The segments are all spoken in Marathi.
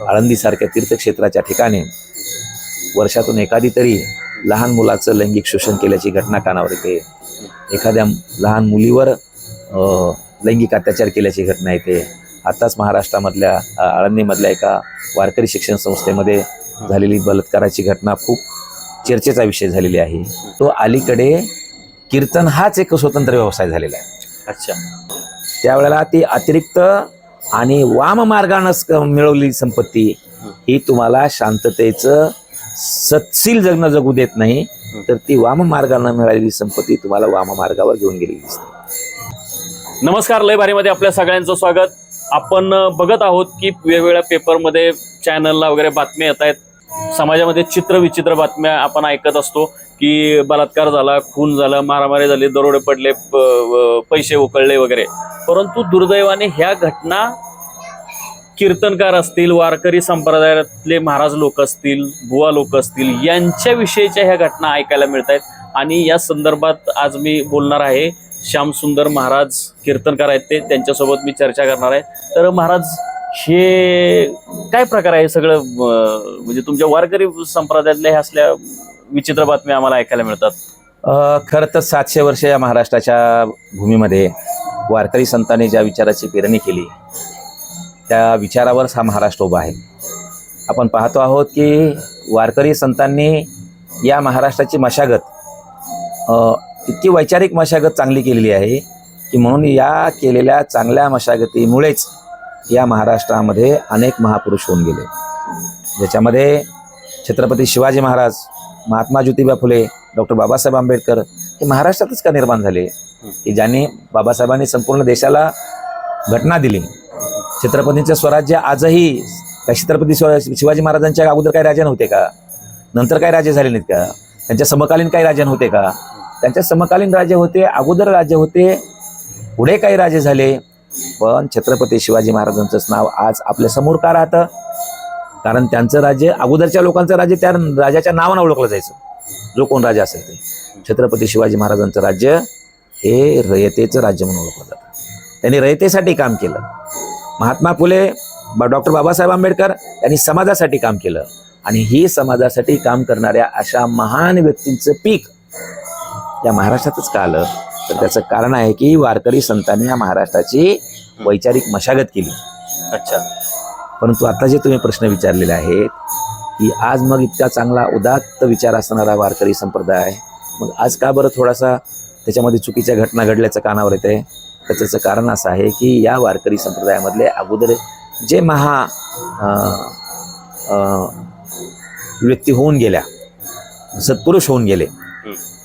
आळंदीसारख्या तीर्थक्षेत्राच्या ठिकाणी वर्षातून एखादी तरी लहान मुलाचं लैंगिक शोषण केल्याची घटना कानावर येते. एखाद्या लहान मुलीवर लैंगिक अत्याचार केल्याची घटना येते. आताच महाराष्ट्रामधल्या आळंदीमधल्या एका वारकरी शिक्षण संस्थेमध्ये झालेली बलात्काराची घटना खूप चर्चेचा विषय झालेली आहे. तो अलीकडे कीर्तन हाच एक स्वतंत्र व्यवसाय झालेला आहे. अच्छा. त्यावेळेला ती अतिरिक्त आणि वाम मार्गानं मिळवलेली संपत्ती ही. तुम्हाला शांततेचं सत्शील जगणं जगू देत नाही तर ती वाम मार्गानं मिळालेली संपत्ती तुम्हाला वाम मार्गावर घेऊन गेलेली दिसते. नमस्कार लय भारीमध्ये आपल्या सगळ्यांचं स्वागत. आपण बघत आहोत की वेगवेगळ्या पेपरमध्ये चॅनलला वगैरे बातम्या येत आहेत. समाजामध्ये चित्र विचित्र बातम्या आपण ऐकत असतो. की बलात्कार झाला खून झाला मारामारी झाली दरोडे पडले प- पैसे उकळले वगैरे. परंतु दुर्दैवाने ह्या घटना कीर्तनकार असतील वारकरी संप्रदायातले महाराज लोक असतील बुवा लोक असतील यांच्याविषयीच्या ह्या घटना ऐकायला मिळत आहेत आणि या संदर्भात आज मी बोलणार आहे श्यामसुंदर महाराज कीर्तनकार आहेत ते त्यांच्यासोबत मी चर्चा करणार आहे. तर महाराज हे काय प्रकार आहे सगळं म्हणजे तुमच्या वारकरी संप्रदायातल्या ह्या असल्या विचित्र बातम्या आम्हाला ऐकायला मिळतात. खरं तर सातशे वर्ष या महाराष्ट्राच्या भूमीमध्ये वारकरी संतांनी ज्या विचाराची पेरणी केली त्या विचारावरच हा महाराष्ट्र उभा आहे. आपण पाहतो आहोत की वारकरी संतांनी या महाराष्ट्राची मशागत इतकी वैचारिक मशागत चांगली केलेली आहे की म्हणून या केलेल्या चांगल्या मशागतीमुळेच या महाराष्ट्रामध्ये अनेक महापुरुष होऊन गेले. ज्याच्यामध्ये छत्रपती शिवाजी महाराज महात्मा ज्योतिबा फुले डॉक्टर बाबासाहेब आंबेडकर हे महाराष्ट्रातच का निर्माण झाले? की ज्यांनी बाबासाहेबांनी संपूर्ण देशाला घटना दिली. छत्रपतींचं स्वराज्य आजही काय छत्रपती शिवाजी महाराजांच्या अगोदर काही राजे नव्हते का? नंतर काही राजे झाले नाहीत का? त्यांच्या समकालीन काही राजे नव्हते का? त्यांच्या समकालीन राजे होते अगोदर राजे होते पुढे काही राजे झाले. पण छत्रपती शिवाजी महाराजांचंच नाव आज आपल्यासमोर का राहतं? कारण त्यांचं राज्य अगोदरच्या लोकांचं राज्य त्या राजाच्या नावानं ओळखलं जायचं. जो कोण राजा असेल ते. छत्रपती शिवाजी महाराजांचं राज्य हे रयतेचं राज्य म्हणून ओळखलं जातं. त्यांनी रयतेसाठी काम केलं. महात्मा फुले डॉक्टर बाबासाहेब आंबेडकर यांनी समाजासाठी काम केलं. आणि ही समाजासाठी काम करणाऱ्या अशा महान व्यक्तींचं पीक या महाराष्ट्रातच का आलं? तर त्याचं कारण आहे की वारकरी संतांनी या महाराष्ट्राची वैचारिक मशागत केली. अच्छा. परंतु आता जे तुम्ही प्रश्न विचारलेले आहेत की आज मग इतका चांगला उदात्त विचार असणारा वारकरी संप्रदाय मग आज का बरं थोडासा त्याच्यामध्ये चुकीच्या घटना घडल्याचं कानावर येते त्याच्याचं त्याचं कारण असं आहे की या वारकरी संप्रदायामधले अगोदर जे महा व्यक्ती होऊन गेल्या सत्पुरुष होऊन गेले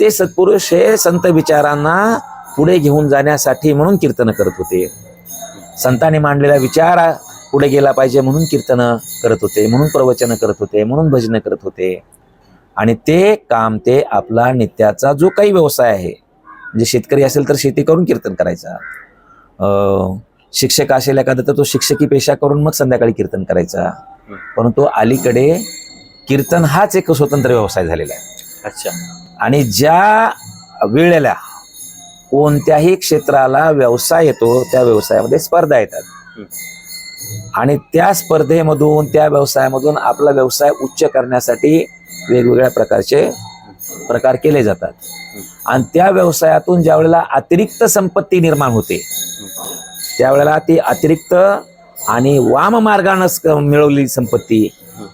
ते सत्पुरुष हे संत विचारांना पुढे घेऊन जाण्यासाठी म्हणून कीर्तन करत होते. संतांनी मांडलेला विचार पुढे गेला पाहिजे म्हणून कीर्तनं करत होते म्हणून प्रवचनं करत होते म्हणून भजनं करत होते. आणि ते काम ते आपला नित्याचा जो काही व्यवसाय आहे म्हणजे शेतकरी असेल तर शेती करून कीर्तन करायचा. शिक्षक असेल एखादा तर तो शिक्षकी पेशा करून मग संध्याकाळी कीर्तन करायचा. परंतु अलीकडे कीर्तन हाच एक स्वतंत्र व्यवसाय झालेला आहे. अच्छा. आणि ज्या वेळेला कोणत्याही क्षेत्राला व्यवसाय येतो त्या व्यवसायामध्ये स्पर्धा येतात. आणि त्या स्पर्धेमधून त्या व्यवसायामधून आपला व्यवसाय उच्च करण्यासाठी वेगवेगळ्या प्रकारचे प्रकार केले जातात. आणि त्या व्यवसायातून ज्या वेळेला अतिरिक्त संपत्ती निर्माण होते त्यावेळेला ती अतिरिक्त आणि वाम मार्गानं मिळवलेली संपत्ती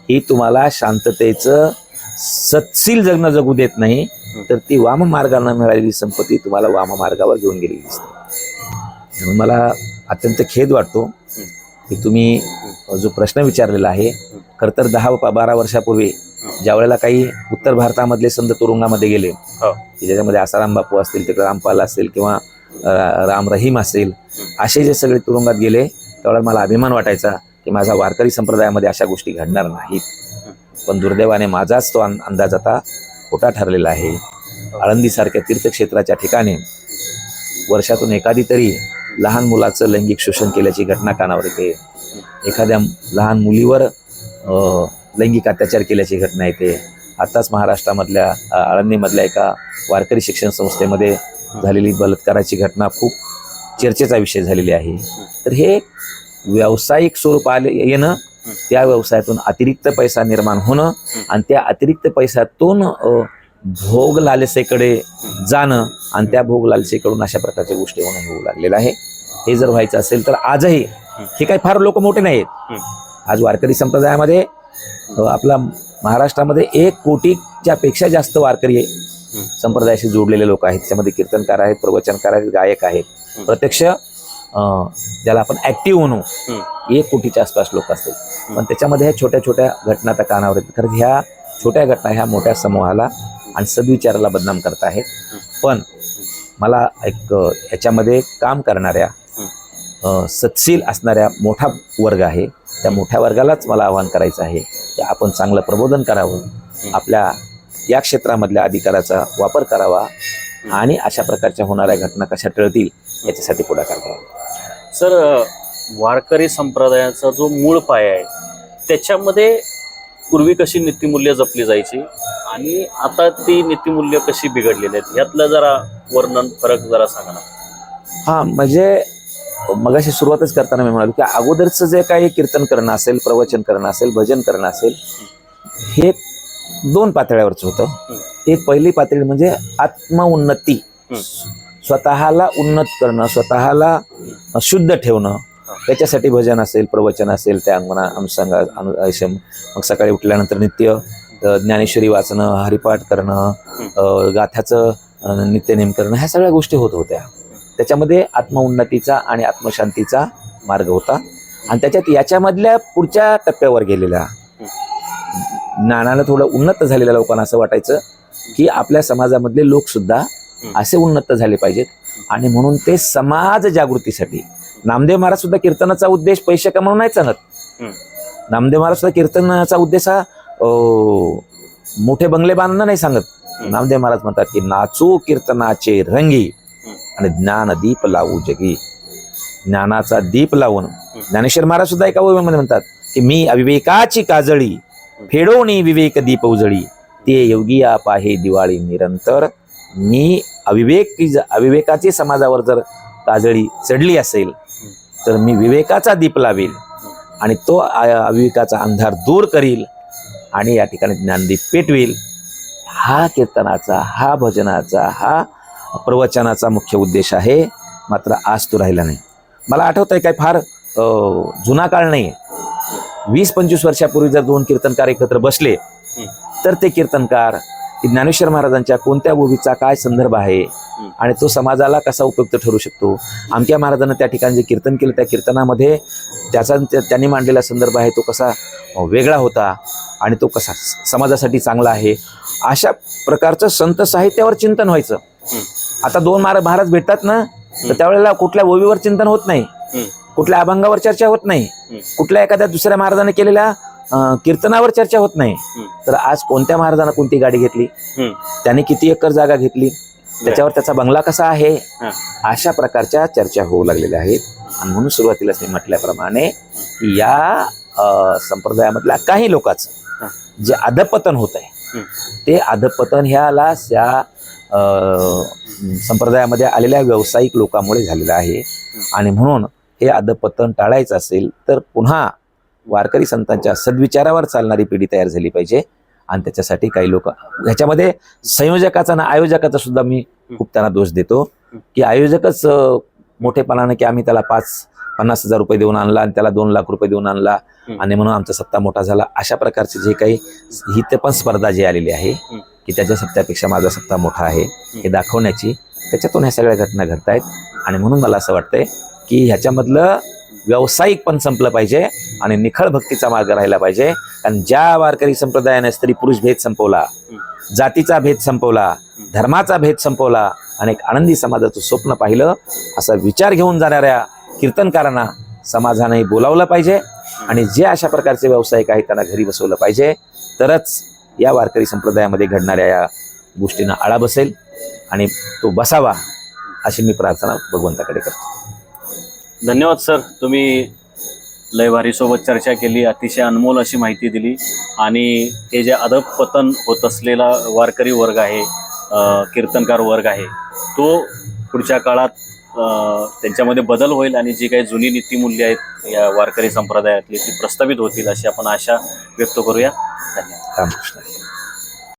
ही तुम्हाला शांततेचं सत्शील जगणं जगू देत नाही तर ती वाम मार्गानं मिळालेली संपत्ती तुम्हाला वाम मार्गावर घेऊन गेलेली दिसते. म्हणून मला अत्यंत खेद वाटतो की तुम्ही जो प्रश्न विचारलेला आहे खरं तर दहा व बारा वर्षापूर्वी ज्या वेळेला काही उत्तर भारतामधले संत तुरुंगामध्ये गेले हो. की ज्याच्यामध्ये आसाराम बापू असतील तिकडे रामपाल असेल किंवा राम रहीम असेल असे जे सगळे तुरुंगात गेले त्यावेळेला मला अभिमान वाटायचा की माझा वारकरी संप्रदायामध्ये अशा गोष्टी घडणार नाहीत. पण दुर्दैवाने माझाच तो अंदाज आता खोटा ठरलेला आहे. आळंदीसारख्या तीर्थक्षेत्राच्या ठिकाणी वर्षातून एखादी तरी लहान मुलाचं लैंगिक शोषण केल्याची घटना कानावर येते. एखाद्या लहान मुलीवर लैंगिक अत्याचार केल्याची घटना येते. आताच महाराष्ट्रामधल्या आळंदीमधल्या एका वारकरी शिक्षण संस्थेमध्ये झालेली बलात्काराची घटना खूप चर्चेचा विषय झालेली आहे. तर हे व्यावसायिक स्वरूप आले येणं त्या व्यवसायातून अतिरिक्त पैसा निर्माण होणं आणि त्या अतिरिक्त पैशातून भोग लालसेकडे जाणं आणि त्या भोग लालसेकडून अशा प्रकारच्या गोष्टी होणं होऊ लागलेलं आहे. हे जर व्हायचं असेल तर आजही हे काही फार लोक मोठे नाहीत आहेत आज वारकरी संप्रदायामध्ये आपला महाराष्ट्रामध्ये एक कोटीच्या पेक्षा जास्त वारकरी संप्रदायाशी जोडलेले लोक आहेत. त्याच्यामध्ये कीर्तनकार आहेत प्रवचनकार आहेत गायक आहेत. प्रत्यक्ष ज्याला आपण ऍक्टिव्ह म्हणू एक कोटीच्या आसपास लोक असतील. पण त्याच्यामध्ये ह्या छोट्या छोट्या घटना त्या कानावर येतात कारण ह्या छोट्या घटना ह्या मोठ्या समूहाला आणि सद्विचाराला बदनाम करत आहेत. पण मला एक याच्यामध्ये काम करणाऱ्या सत्शील असणाऱ्या मोठा वर्ग आहे. त्या मोठ्या वर्गालाच मला आवाहन करायचं आहे की आपण चांगलं प्रबोधन करावं. आपल्या या क्षेत्रामधल्या अधिकाराचा वापर करावा आणि अशा प्रकारच्या होणाऱ्या घटना कशा टळतील याच्यासाठी पुढाकार घ्यावा. सर वारकरी संप्रदायाचा जो मूळ पाया आहे त्याच्यामध्ये पूर्वी कशी नीतिमूल्य जपली जायची? आणि आता ती नीतिमूल्य कशी बिघडलेली आहेत? यातलं जरा वर्णन फरक जरा सांगा ना. हा म्हणजे मगाशी सुरुवातच करताना मी म्हणालो की अगोदरचं जे काही कीर्तन करणं असेल प्रवचन करणं असेल भजन करणं असेल हे दोन पातळ्यावरच होतं. एक पहिली पातळी म्हणजे आत्मउन्नती. स्वतःला उन्नत करणं स्वतःला शुद्ध ठेवणं. त्याच्यासाठी भजन असेल प्रवचन असेल त्या अंगणा अनुषंगा मग सकाळी उठल्यानंतर नित्य. ज्ञानेश्वरी वाचणं हरिपाठ करणं गाथ्याचं नित्यनेम करणं ह्या सगळ्या गोष्टी होत होत्या. त्याच्यामध्ये आत्मउन्नतीचा आणि आत्मशांतीचा मार्ग होता. आणि त्याच्यात याच्यामधल्या पुढच्या टप्प्यावर गेलेल्या ज्ञानानं थोडं उन्नत झालेल्या लोकांना असं वाटायचं की आपल्या समाजामधले लोक सुद्धा असे उन्नत झाले पाहिजेत. आणि म्हणून ते समाज जागृतीसाठी नामदेव महाराज सुद्धा कीर्तनाचा उद्देश पैसे कमावून नाही नामदेव महाराज सुद्धा कीर्तनाचा उद्देश हा मोठे बंगले बांधणं नाही सांगत. नामदेव महाराज म्हणतात की नाचू कीर्तनाचे रंगी. आणि ज्ञान दीप लावू जगी. ज्ञानाचा दीप लावून. ज्ञानेश्वर महाराज सुद्धा एका ओवीमध्ये म्हणतात की मी अविवेकाची काजळी फेडोनी विवेक दीप उजळी. ते योगिया पाहे दिवाळी निरंतर. मी अविवेक अविवेकाची समाजावर जर काजळी चढली असेल तर मी विवेकाचा दीप लावेल आणि तो अविवेकाचा अंधार दूर करील. आणि या ठिकाणी ज्ञानदीप पेटवेल. हा कीर्तनाचा हा भजनाचा हा प्रवचनाचा मुख्य उद्देश आहे. मात्र आज तो राहिला नाही. मला आठवत आहे काय फार जुना काळ नाही वीस पंचवीस वर्षापूर्वी जर दोन कीर्तनकार एकत्र बसले तर ते कीर्तनकार ज्ञानेश्वर महाराजांच्या कोणत्या ओवीचा काय संदर्भ आहे आणि तो समाजाला कसा उपयुक्त ठरू शकतो? आमच्या महाराजांना त्या ठिकाणी जे कीर्तन केलं त्या कीर्तनामध्ये त्याचा त्या- त्यांनी मांडलेला संदर्भ आहे तो कसा वेगळा होता? आणि तो कसा समाजासाठी चांगला आहे? अशा प्रकारचं संत साहित्यावर चिंतन व्हायचं. आता दोन महाराज महाराज भेटतात ना तर त्यावेळेला कुठल्या ओवीवर चिंतन होत नाही. कुठल्या अभंगावर चर्चा होत नाही. कुठल्या एखाद्या दुसऱ्या महाराजाने केलेल्या कीर्तनावर चर्चा होत नाही. तर आज कोणत्या महाराजानं कोणती गाडी घेतली? त्याने किती एकर जागा घेतली? त्याच्यावर त्याचा बंगला कसा आहे? अशा प्रकारच्या चर्चा होऊ लागलेल्या आहेत. आणि म्हणून सुरुवातीलाच मी म्हटल्याप्रमाणे या संप्रदायामधल्या काही लोकांचं जे अधपतन होत आहे ते अधपतन ह्याला या अं, संप्रदायामध्ये आलेल्या व्यावसायिक लोकांमुळे झालेलं आहे. आणि म्हणून हे अधपतन टाळायचं असेल तर पुन्हा वारकरी संतांच्या सद्विचारावर चालणारी पिढी तयार झाली पाहिजे. आणि त्याच्यासाठी काही लोक ह्याच्यामध्ये संयोजकाचा ना आयोजकाचा सुद्धा मी खूप त्यांना दोष देतो. की आयोजकच मोठेपणाने की आम्ही त्याला पाच पन्नास हजार रुपये देऊन आणला आणि त्याला दोन लाख रुपये देऊन आणला. आणि म्हणून आमचा सत्ता मोठा झाला. अशा प्रकारचे जे काही ही ते पण स्पर्धा जी आलेली आहे की त्याच्या सत्तापेक्षा माझा सत्ता मोठा आहे हे दाखवण्याची त्याच्यातून ह्या सगळ्या घटना घडतायत. आणि म्हणून मला असं वाटतंय की ह्याच्यामधलं व्यावसायिक पण संपलं पाहिजे आणि निखळ भक्तीचा मार्ग राहिला पाहिजे. कारण ज्या वारकरी संप्रदायाने स्त्री पुरुष भेद संपवला जातीचा भेद संपवला धर्माचा भेद संपवला आणि एक आनंदी समाजाचं स्वप्न पाहिलं असा विचार घेऊन जाणाऱ्या कीर्तनकारांना समाजाने बोलावलं पाहिजे आणि जे अशा प्रकारचे व्यावसायिक आहेत त्यांना घरी बसवलं पाहिजे. तरच या वारकरी संप्रदायामध्ये घडणाऱ्या या गोष्टींना आळा बसेल आणि तो बसावा अशी मी प्रार्थना भगवंताकडे करतो. धन्यवाद सर. तुम्ही लयवारीसोबत चर्चा केली अतिशय अनमोल अशी माहिती दिली आणि हे जे अधपतन होत असलेला वारकरी वर्ग आहे कीर्तनकार वर्ग आहे तो पुढच्या काळात त्यांच्यामध्ये बदल होईल आणि जी काही जुनी नीतीमूल्य आहेत या वारकरी संप्रदायातली ती प्रस्थापित होतील अशी आपण आशा व्यक्त करूया. धन्यवाद. रामकृष्ण.